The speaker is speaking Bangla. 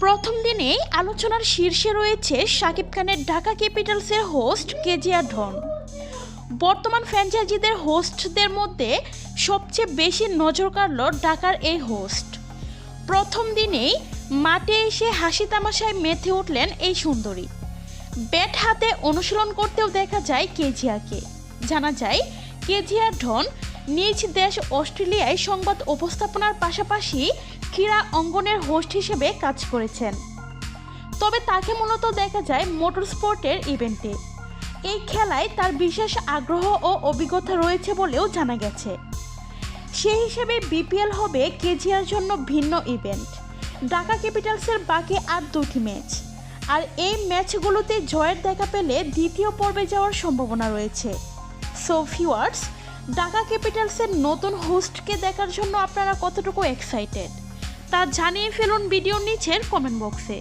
প্রথম দিনেই আলোচনার শীর্ষে রয়েছে শাকিব খানের ঢাকা ক্যাপিটালসের হোস্ট কেজিয়া ঢন বর্তমান ফ্র্যাঞ্চাইজিদের হোস্টদের মধ্যে সবচেয়ে বেশি নজর কাড়ল ঢাকার এই হোস্ট প্রথম দিনেই মাঠে এসে হাসি তামাশায় মেতে উঠলেন এই সুন্দরী। ব্যাট হাতে অনুশীলন করতেও দেখা যায় কেজিয়াকে জানা যায় কেজিয়া ঢন নিজ দেশ অস্ট্রেলিয়ায় সংবাদ উপস্থাপনার পাশাপাশি ক্রীড়া অঙ্গনের হোস্ট হিসেবে কাজ করেছেন। তবে তাকে মূলত দেখা যায় মোটর স্পোর্টের ইভেন্টে। এই খেলায় তার বিশেষ আগ্রহ ও অভিজ্ঞতা রয়েছে বলেও জানা গেছে। সেই হিসেবে বিপিএল হবে কেজিয়ার জন্য ভিন্ন ইভেন্ট। ঢাকা ক্যাপিটালসের বাকি আর দুটি ম্যাচ। আর এই ম্যাচগুলোতে জয়ের দেখা পেলে দ্বিতীয় পর্বে যাওয়ার সম্ভাবনা রয়েছে। সো ভিউয়ার্স ঢাকা ক্যাপিটালসের নতুন হোস্টকে দেখার জন্য আপনারা কতটুকু এক্সাইটেড তা জানিয়ে ফেলুন ভিডিওর নিচের কমেন্ট বক্সে